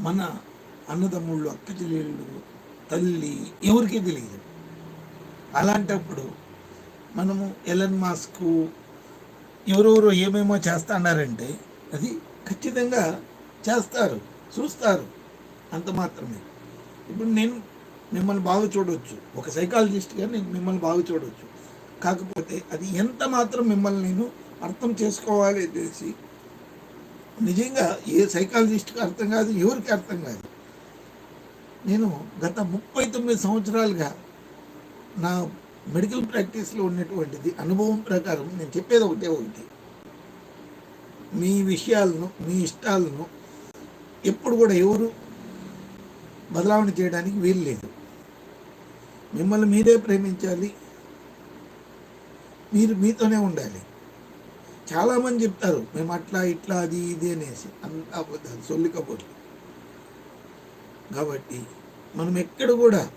మన అన్నదమ్ముళ్ళు అక్క చెల్లెళ్ళు తల్లి ఎవరికీ తెలియదు. అలాంటప్పుడు మనము ఎలన్ మాస్క్ ఎవరెవరో ఏమేమో చేస్తున్నారంటే అది ఖచ్చితంగా చేస్తారు చూస్తారు. అంత మాత్రమే. ఇప్పుడు నేను మిమ్మల్ని బాగా చూడవచ్చు ఒక సైకాలజిస్ట్గా నేను మిమ్మల్ని బాగా చూడవచ్చు కాకపోతే అది ఎంత మాత్రం మిమ్మల్ని నేను అర్థం చేసుకోవాలి తెలిసి నిజంగా ఏ సైకాలజిస్ట్కి అర్థం కాదు ఎవరికి అర్థం కాదు. నేను గత ముప్పై తొమ్మిది సంవత్సరాలుగా నా మెడికల్ ప్రాక్టీస్లో ఉన్నటువంటిది అనుభవం ప్రకారం నేను చెప్పేది ఒకటే ఒకటి. మీ విషయాలను మీ ఇష్టాలను ఎప్పుడు కూడా ఎవరు బదలావణ చేయడానికి వీలు లేదు. మిమ్మల్ని మీరే ప్రేమించాలి. మీరు మీతోనే ఉండాలి. చాలామంది చెప్తారు మేము అట్లా ఇట్లా అది ఇది అనేసి. అంత అబద్ధాలు సొల్లి కాబట్టి మనం ఎక్కడ కూడా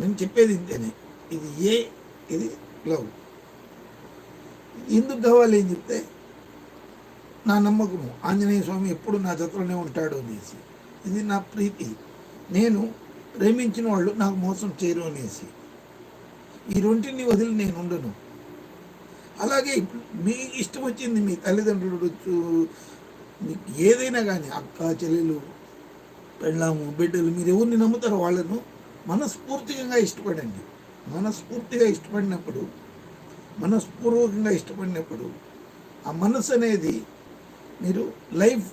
నేను చెప్పేది ఇంతేనే. ఇది ఏ ఇది లవ్. ఎందుకు కావాలి అని చెప్తే నా నమ్మకము. ఆంజనేయ స్వామి ఎప్పుడు నా జతలోనే ఉంటాడు అనేసి. ఇది నా ప్రీతి. నేను ప్రేమించిన వాళ్ళు నాకు మోసం చేయరు అనేసి. ఈ రెంటిని వదిలి నేను ఉండను. అలాగే మీ ఇష్టం వచ్చింది మీ తల్లిదండ్రులు ఉండొచ్చు, మీకు ఏదైనా కానీ అక్క చెల్లెలు పెళ్ళాము బిడ్డలు మీరు ఎవరిని నమ్ముతారో వాళ్ళను మనస్ఫూర్తిగా ఇష్టపడండి. మనస్ఫూర్తిగా ఇష్టపడినప్పుడు మనస్పూర్వకంగా ఇష్టపడినప్పుడు ఆ మనసు అనేది మీరు లైఫ్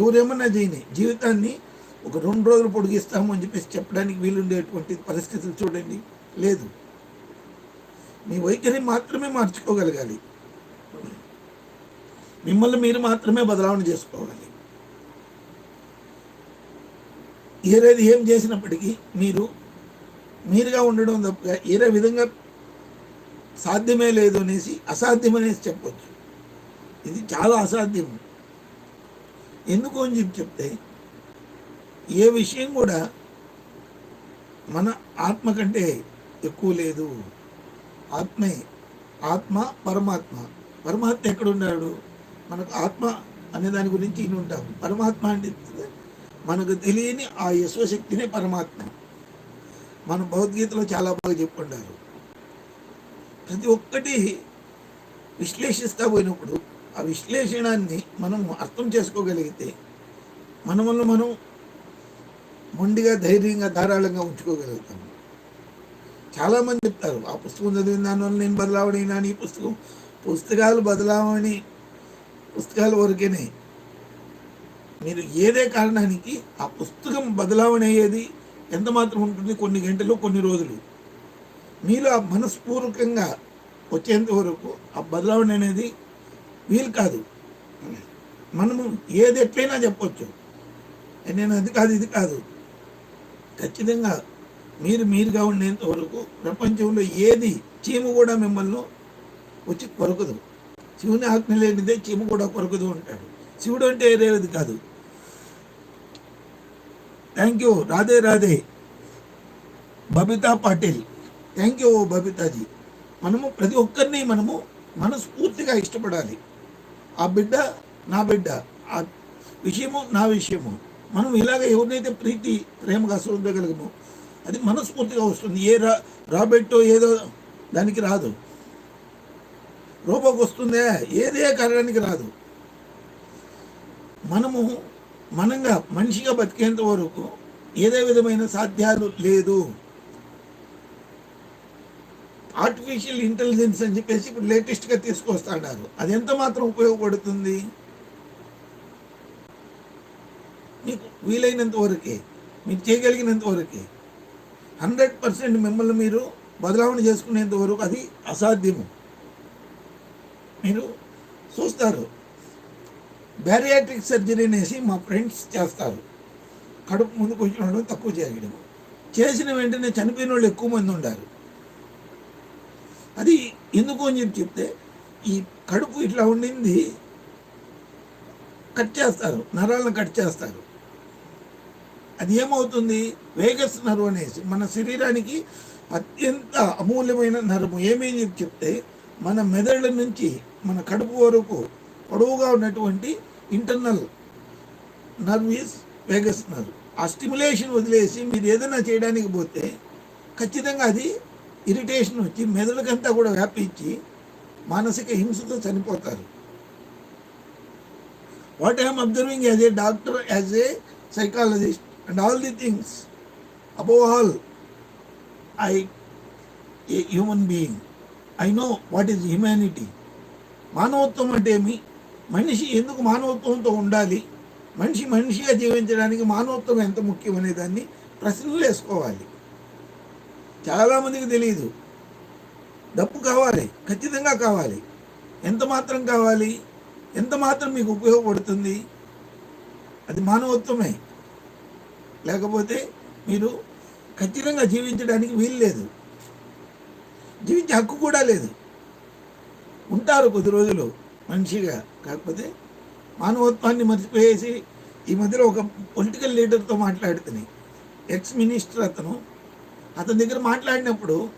ఎవరేమన్నా చేయని జీవితాన్ని ఒక రెండు రోజులు పొడిగిస్తాము అని చెప్పేసి చెప్పడానికి వీలుండేటువంటి పరిస్థితులు చూడండి. లేదు. మీ వైఖరి మాత్రమే మార్చుకోగలగాలి. మిమ్మల్ని మీరు మాత్రమే బదలావణ చేసుకోవాలి. ఏరేది ఏం చేసినప్పటికీ మీరు మీరుగా ఉండడం తప్ప ఏరే విధంగా సాధ్యమే లేదు అనేసి అసాధ్యం అనేసి చెప్పొచ్చు. ఇది చాలా అసాధ్యం. ఎందుకు అని చెప్పి చెప్తే ఏ విషయం కూడా మన ఆత్మ కంటే ఎక్కువ లేదు. ఆత్మే ఆత్మ పరమాత్మ. పరమాత్మ ఎక్కడున్నాడు? మనకు ఆత్మ అనే దాని గురించి ఇన్ని ఉంటాం పరమాత్మ అంటే మనకు తెలియని ఆ యశ్వశక్తినే పరమాత్మ. మన భగవద్గీతలో చాలా బాగా చెప్పుకుంటారు. ప్రతి ఒక్కటి విశ్లేషిస్తా పోయినప్పుడు ఆ విశ్లేషణాన్ని మనం అర్థం చేసుకోగలిగితే మనమల్ని మనం మొండిగా ధైర్యంగా ధారాళంగా ఉంచుకోగలుగుతాం. చాలామంది చెప్తారు ఆ పుస్తకం చదివిన దానివల్ల నేను బదలావడినా ఈ పుస్తకం. పుస్తకాలు బదలావని పుస్తకాలు వరకేనే. మీరు ఏదే కారణానికి ఆ పుస్తకం బదలావణి అయ్యేది ఎంత మాత్రం ఉంటుంది? కొన్ని గంటలు కొన్ని రోజులు. మీలో ఆ మనస్పూర్వకంగా వచ్చేంత వరకు ఆ బదలావణి అనేది వీలు కాదు. మనము ఏది ఎట్లయినా చెప్పొచ్చు. నేను అది కాదు ఇది కాదు. ఖచ్చితంగా మీరు మీరుగా ఉండేంత వరకు ప్రపంచంలో ఏది చీము కూడా మిమ్మల్ని వచ్చి కొరకదు. శివుని ఆజ్ఞ లేనిదే చీము కూడా కొరకదు అంటాడు. శివుడు అంటే ఏరేది కాదు. Thank you Radhe Radhe. Babita Patil. Thank you బబితాజీ. మనము ప్రతి ఒక్కరిని మనము మనస్ఫూర్తిగా ఇష్టపడాలి. ఆ బిడ్డ నా బిడ్డ ఆ విషయము నా విషయము. మనం ఇలాగ ఎవరినైతే ప్రీతి ప్రేమగా చూడగలగమో అది మనస్ఫూర్తిగా వస్తుంది. ఏ రా రాబెట్టో ఏదో దానికి రాదు. రూపకు వస్తుందే ఏదే కారణానికి రాదు. మనము మనంగా మనిషిగా బతికేంత వరకు ఏదే విధమైన సాధ్యాలు లేదు. ఆర్టిఫిషియల్ ఇంటెలిజెన్స్ అని చెప్పేసి ఇప్పుడు లేటెస్ట్గా తీసుకొస్తాడారు. అది ఎంత మాత్రం ఉపయోగపడుతుంది? మీకు వీలైనంత వరకే మీరు చేయగలిగినంత వరకే. హండ్రెడ్ పర్సెంట్ మిమ్మల్ని మీరు బదలావణ చేసుకునేంత వరకు అది అసాధ్యము. మీరు చూస్తారు బ్యారియాట్రిక్ సర్జరీ అనేసి మా ఫ్రెండ్స్ చేస్తారు. కడుపు ముందుకు వచ్చిన తక్కువ చేయడం. చేసిన వెంటనే చనిపోయిన వాళ్ళు ఎక్కువ మంది ఉండారు. అది ఎందుకు అని చెప్పి చెప్తే ఈ కడుపు ఇట్లా ఉండింది కట్ చేస్తారు నరాలను కట్ చేస్తారు. అది ఏమవుతుంది? వేగస్ నర్వ్ అనేసి మన శరీరానికి అత్యంత అమూల్యమైన నరము ఏమేమి చెప్తే మన మెదడు నుంచి మన కడుపు వరకు పొడవుగా ఉన్నటువంటి ఇంటర్నల్ నర్వ్ ఈస్ నర్వ్. ఆ స్టిమ్యులేషన్ వదిలేసి మీరు ఏదైనా చేయడానికి పోతే ఖచ్చితంగా అది ఇరిటేషన్ వచ్చి మెదడుకంతా కూడా వ్యాపించి మానసిక హింసతో చనిపోతారు. What I'm observing as a doctor as a psychologist and all the things above all I a human being I know what is humanity మానవత్వం అంటే ఏమి? మనిషి ఎందుకు మానవత్వంతో ఉండాలి? మనిషి మనిషిగా జీవించడానికి మానవత్వం ఎంత ముఖ్యమనే దాన్ని ప్రశ్నలు వేసుకోవాలి. చాలామందికి తెలియదు డబ్బు కావాలి ఖచ్చితంగా కావాలి. ఎంత మాత్రం కావాలి? ఎంత మాత్రం మీకు ఉపయోగపడుతుంది? అది మానవత్వమే. లేకపోతే మీరు ఖచ్చితంగా జీవించడానికి వీలు లేదు. జీవించే హక్కు కూడా లేదు. ఉంటారు కొద్ది రోజులు మనిషిగా కాకపోతే మానవత్వాన్ని మర్చిపోయేసి ఈ మధ్యలో ఒక పొలిటికల్ లీడర్తో మాట్లాడుతున్నాయి ఎక్స్ మినిస్టర్ అతను అతని దగ్గర మాట్లాడినప్పుడు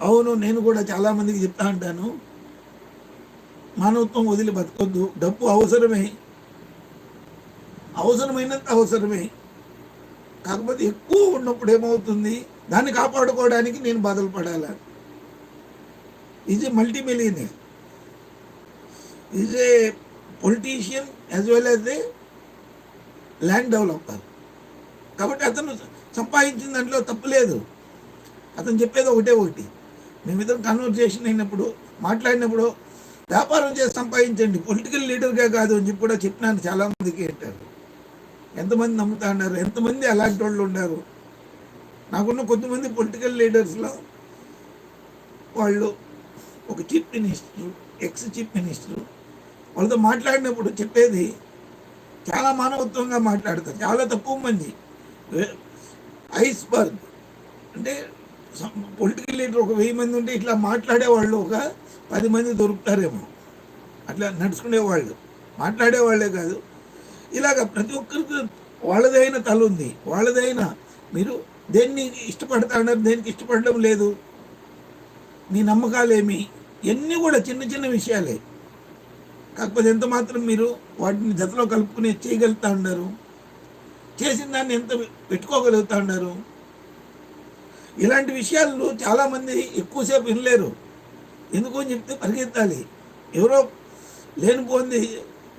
అవును నేను కూడా చాలామందికి చెప్తా ఉంటాను మానవత్వం వదిలి బతకొద్దు. డబ్బు అవసరమే. అవసరమైనంత అవసరమే. కాకపోతే ఎక్కువ ఉన్నప్పుడు ఏమవుతుంది? దాన్ని కాపాడుకోవడానికి నేను బాధలు పడాలా is a multi millionaire is a politician as well as a land developer కాబట్టి అతను సంపాదించిన దాంట్లో తప్పు లేదు. అతను చెప్పేది ఒకటే ఒకటి. మేమిద్దరం కన్వర్జేషన్ అయినప్పుడు మాట్లాడినప్పుడు వ్యాపారం చేసి సంపాదించండి. పొలిటికల్ లీడర్గా కాదు అని చెప్పి కూడా చెప్పినాను చాలామందికి అంటారు. ఎంతమంది నమ్ముతా ఉన్నారు ఎంతమంది అలాంటి వాళ్ళు ఉన్నారు నాకున్న కొంతమంది పొలిటికల్ లీడర్స్లో వాళ్ళు ఒక chief minister ex chief minister వాళ్ళతో మాట్లాడినప్పుడు చెప్పేది చాలా మానవత్వంగా మాట్లాడతారు చాలా తక్కువ మంది. ఐస్బర్గ్ అంటే పొలిటికల్ లీడర్ ఒక వెయ్యి మంది ఉంటే ఇట్లా మాట్లాడే వాళ్ళు ఒక పది మంది దొరుకుతారేమో. అట్లా నడుచుకునే వాళ్ళు మాట్లాడే వాళ్ళే కాదు ఇలాగ ప్రతి ఒక్కరికి వాళ్ళదైన తల ఉంది. వాళ్ళదైన మీరు దేన్ని ఇష్టపడతా దేనికి ఇష్టపడడం లేదు. మీ నమ్మకాలేమి? ఇవన్నీ కూడా చిన్న చిన్న విషయాలే. కాకపోతే ఎంత మాత్రం మీరు వాటిని జతలో కలుపుకుని చేయగలుగుతా ఉన్నారు చేసిన దాన్ని ఎంత పెట్టుకోగలుగుతా ఉన్నారు ఇలాంటి విషయాలు చాలామంది ఎక్కువసేపు వినలేరు. ఎందుకు అని చెప్తే పరిగెత్తాలి. ఎవరో లేనిపోంది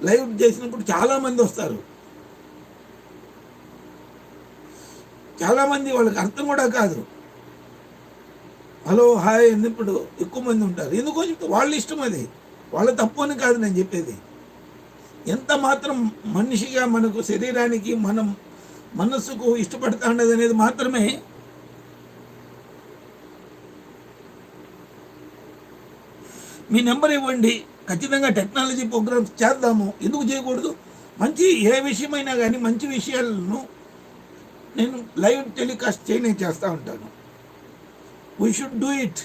లైవ్ చేసినప్పుడు చాలామంది వస్తారు. చాలామంది వాళ్ళకి అర్థం కూడా కాదు. హలో హాయ్ అన్నప్పుడు ఎక్కువ మంది ఉంటారు. ఎందుకో చెప్తే వాళ్ళ ఇష్టం అది. వాళ్ళ తప్పు అని కాదు నేను చెప్పేది. ఎంత మాత్రం మనిషిగా మనకు శరీరానికి మనం మనస్సుకు ఇష్టపడతా ఉండదు అనేది మాత్రమే. మీ నెంబర్ ఇవ్వండి. ఖచ్చితంగా టెక్నాలజీ ప్రోగ్రామ్స్ చేద్దాము. ఎందుకు చేయకూడదు? మంచి ఏ విషయమైనా కానీ మంచి విషయాలను నేను లైవ్ టెలికాస్ట్ చేయని చేస్తూ ఉంటాను. వీ షుడ్ డూ ఇట్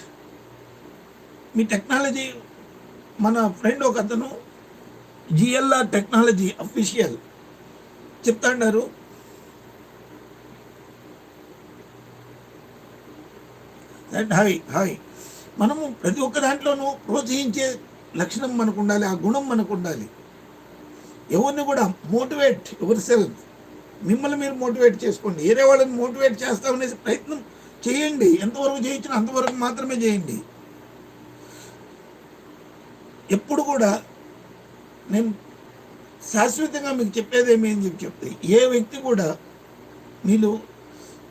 మీ టెక్నాలజీ మన ఫ్రెండ్ ఒక అతను జిఎల్ఆర్ టెక్నాలజీ అఫీషియల్ చెప్తాడారు హాయ్ హాయ్ మనము ప్రతి ఒక్క దాంట్లోనూ ప్రోత్సహించే లక్షణం మనకు ఉండాలి ఆ గుణం మనకు ఉండాలి ఎవరిని కూడా మోటివేట్ ఎవరి సెల్ఫ్ మిమ్మల్ని మీరు మోటివేట్ చేసుకోండి. వేరే వాళ్ళని మోటివేట్ చేస్తామనే ప్రయత్నం చేయండి. ఎంతవరకు చేయించినా అంతవరకు మాత్రమే చేయండి. ఎప్పుడు కూడా నేను శాశ్వతంగా మీకు చెప్పేది ఏమి అని చెప్పి చెప్తే ఏ వ్యక్తి కూడా మీరు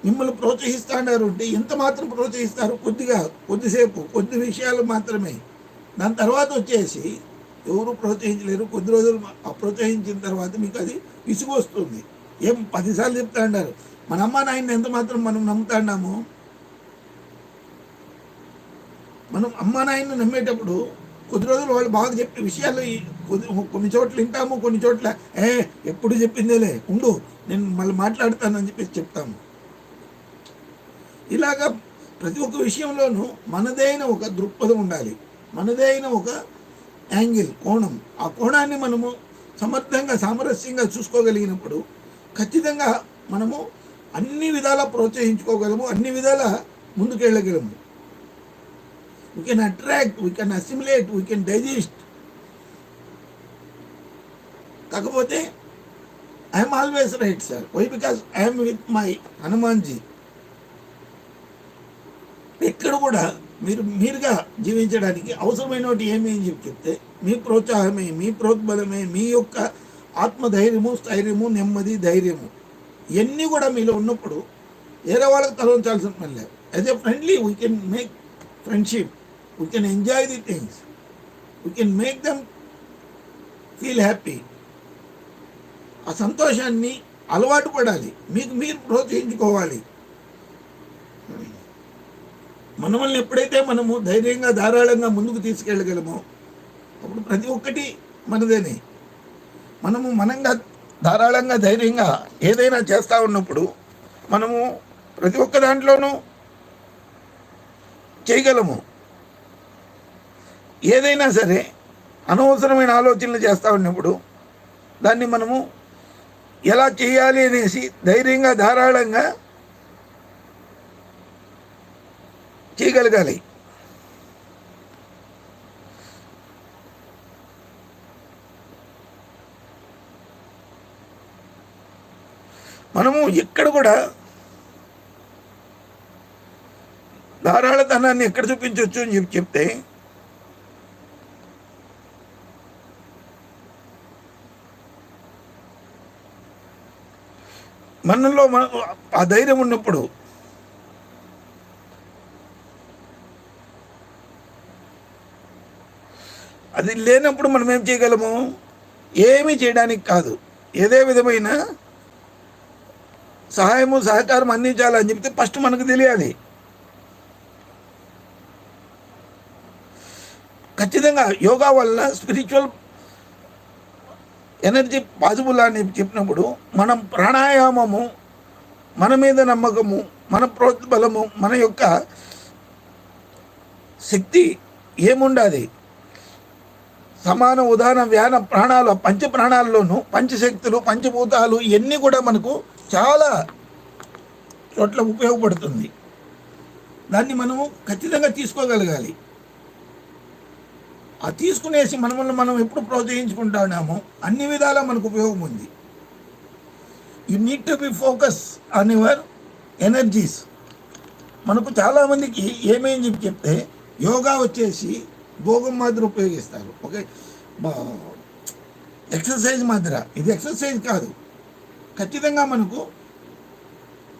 మిమ్మల్ని ప్రోత్సహిస్తాన్నారు అంటే ఎంత మాత్రం ప్రోత్సహిస్తారు? కొద్దిగా కొద్దిసేపు కొద్ది విషయాలు మాత్రమే. దాని తర్వాత వచ్చేసి ఎవరు ప్రోత్సహించలేరు. కొద్ది రోజులు ప్రోత్సహించిన తర్వాత మీకు అది విసుగు వస్తుంది ఏం పదిసార్లు చెప్తా ఉన్నారు మన అమ్మ నాయన్ని ఎంత మాత్రం మనం నమ్ముతాన్నాము మనం అమ్మ నాయన్ని నమ్మేటప్పుడు కొద్ది రోజులు వాళ్ళు బాగా చెప్పే విషయాలు కొన్ని చోట్ల వింటాము కొన్ని చోట్ల ఏ ఎప్పుడు చెప్పిందేలే ఉండు నేను మళ్ళీ మాట్లాడతానని చెప్పేసి చెప్తాము. ఇలాగా ప్రతి ఒక్క విషయంలోనూ మనదైన ఒక దృక్పథం ఉండాలి. మనదే అయిన ఒక యాంగిల్ కోణం. ఆ కోణాన్ని మనము సమర్థంగా సామరస్యంగా చూసుకోగలిగినప్పుడు ఖచ్చితంగా మనము అన్ని విధాలా ప్రోత్సహించుకోగలము అన్ని విధాల ముందుకెళ్ళగలము. We can attract we can assimilate we can digest కాకపోతే I'm always right sir why because I'm with my Hanumanji ఎక్కడ కూడా మీరు మీరుగా జీవించడానికి అవసరమైనటువంటి ఏమి అని చెప్పి చెప్తే మీ ప్రోత్సాహమే మీ ప్రోద్బలమే మీ యొక్క ఆత్మధైర్యము స్థైర్యము నెమ్మది ధైర్యము. ఇవన్నీ కూడా మీలో ఉన్నప్పుడు వేరే వాళ్ళకి తలవంచాల్సిన పని లేదు. As a friendly we can make friendship we can enjoy the things we can make them feel happy ఆ సంతోషాన్ని అలవాటు పడాలి. మీకు మీరు ప్రోత్సహించుకోవాలి. మనల్ని ఎప్పుడైతే మనము ధైర్యంగా ధారాళంగా ముందుకు తీసుకెళ్ళగలమో అప్పుడు ప్రతి ఒక్కటి మనదేనే. మనము మనంగా ధారాళంగా ధైర్యంగా ఏదైనా చేస్తూ ఉన్నప్పుడు మనము ప్రతి ఒక్క దాంట్లోనూ చేయగలము. ఏదైనా సరే అనవసరమైన ఆలోచనలు చేస్తూ ఉన్నప్పుడు దాన్ని మనము ఎలా చేయాలి అనేసి ధైర్యంగా ధారాళంగా చేయగలగాలి. మనము ఎక్కడ కూడా ధారాళతనాన్ని ఎక్కడ చూపించవచ్చు అని చెప్పి చెప్తే మనలో మన ఆ ధైర్యం ఉన్నప్పుడు అది లేనప్పుడు మనం ఏం చేయగలము? ఏమీ చేయడానికి కాదు. ఏదే విధమైన సహాయము సహకారం అందించాలని చెప్తే ఫస్ట్ మనకు తెలియాలి. ఖచ్చితంగా యోగా వల్ల స్పిరిచువల్ ఎనర్జీ పాజిబుల్ అని చెప్పినప్పుడు మనం ప్రాణాయామము మన మీద నమ్మకము మన ప్రోత్బలము మన యొక్క శక్తి ఏముండాలి? సమాన ఉదాహరణ వ్యాన ప్రాణాలు పంచ ప్రాణాల్లోనూ పంచశక్తులు పంచభూతాలు ఇవన్నీ కూడా మనకు చాలా చోట్ల ఉపయోగపడుతుంది. దాన్ని మనము ఖచ్చితంగా తీసుకోగలగాలి. ఆ తీసుకునేసి మనల్ని మనం ఎప్పుడు ప్రోత్సహించుకుంటామో అన్ని విధాలా మనకు ఉపయోగం ఉంది. You need to be focus on your energies మనకు చాలామందికి ఏమేం చెప్పి చెప్తే యోగా వచ్చేసి భోగం మాదిరి ఉపయోగిస్తారు. ఓకే? ఎక్సర్సైజ్ మాదిర. ఇది ఎక్సర్సైజ్ కాదు. ఖచ్చితంగా మనకు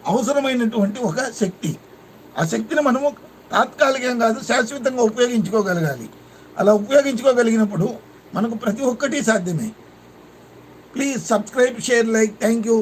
అవసరమైనటువంటి ఒక శక్తి. ఆ శక్తిని మనము తాత్కాలికం కాదు శాశ్వతంగా ఉపయోగించుకోగలగాలి. అలా ఉపయోగించుకోగలిగినప్పుడు మనకు ప్రతి ఒక్కటి సాధ్యమే. Please subscribe share like thank you